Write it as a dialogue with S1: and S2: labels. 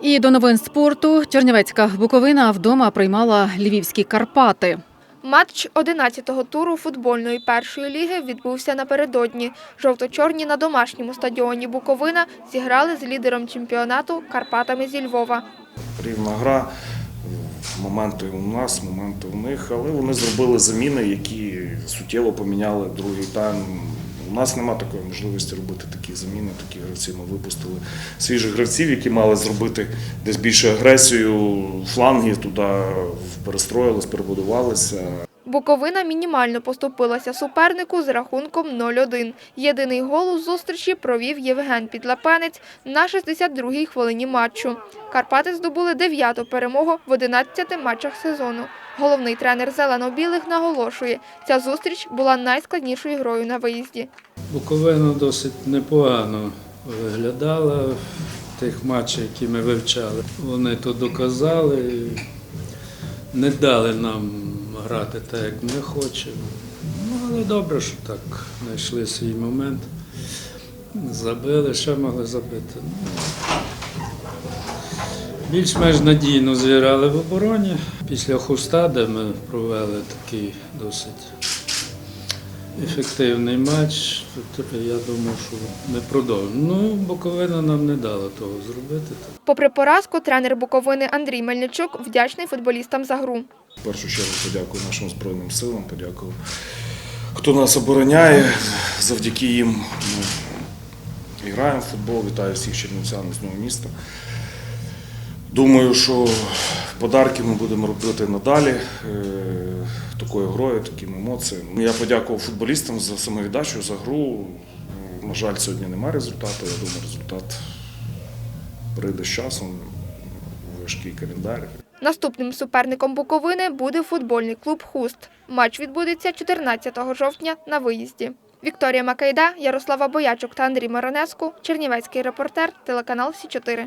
S1: І до новин спорту Чернівецька Буковина вдома приймала львівські Карпати.
S2: Матч 11-го туру футбольної першої ліги відбувся напередодні. Жовто-чорні на домашньому стадіоні Буковина зіграли з лідером чемпіонату Карпатами зі Львова.
S3: Рівна гра, моменти у нас, моменти у них, але вони зробили заміни, які суттєво поміняли другий тайм. У нас нема такої можливості робити такі заміни, такі гравці. Ми випустили свіжих гравців, які мали зробити десь більше агресію, фланги туди перестроїлись, перебудувалися.
S2: Буковина мінімально поступилася супернику з рахунком 0-1. Єдиний гол у зустрічі провів Євген Підлапенець на 62-й хвилині матчу. Карпати здобули дев'яту перемогу в 11 матчах сезону. Головний тренер зелено-білих наголошує, ця зустріч була найскладнішою грою на виїзді.
S4: Буковина досить непогано виглядала в тих матчах, які ми вивчали. Вони то доказали, не дали нам грати так, як ми хочемо. Ну, але добре, що так знайшли свій момент. Забили, ще могли забити. Більш-менш надійно зіграли в обороні. Після хуста, де ми провели такий досить ефективний матч. Я думав, що ми продовжимо. Ну, Буковина нам не дала того зробити.
S2: Попри поразку, тренер Буковини Андрій Мельничук вдячний футболістам за гру.
S3: В першу чергу подякую нашим Збройним силам, подякую, хто нас обороняє. Завдяки їм ми граємо в футбол. Вітаю всіх чернівцян з мого міста. Думаю, що подарки ми будемо робити надалі е, такою грою, такими емоціями. Я подякував футболістам за самовіддачу, за гру. На жаль, сьогодні немає результату. Я думаю, результат прийде з часом. Важкий календар.
S2: Наступним суперником Буковини буде футбольний клуб Хуст. Матч відбудеться 14 жовтня на виїзді. Вікторія Макайда, Ярослава Боячук та Андрій Маронеску, Чернівецький репортер, телеканал Сі 4